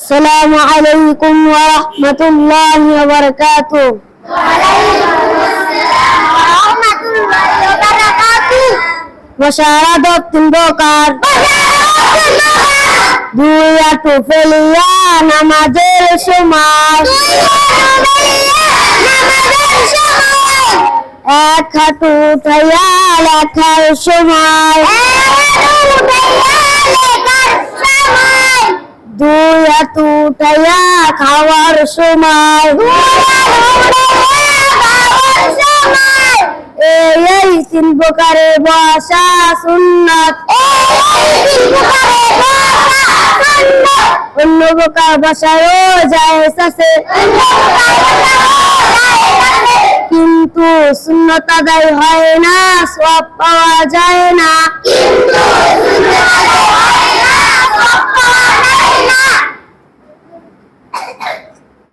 السلام عليكم ورحمة الله وبركاته মশারাদত তিন প্রকার দুই আটু ফেলিয়া নামাজের সময় এক হাঁটু উঠাইয়া লেখার সময় উঠাইয়া খাওয়ার সময়। এই প্রকারে বসা সুন্নত। অন্য প্রকার বসায়ও যায় আছে। কিন্তু সুন্নত আদায় হয় না সব পাওয়া যায় না।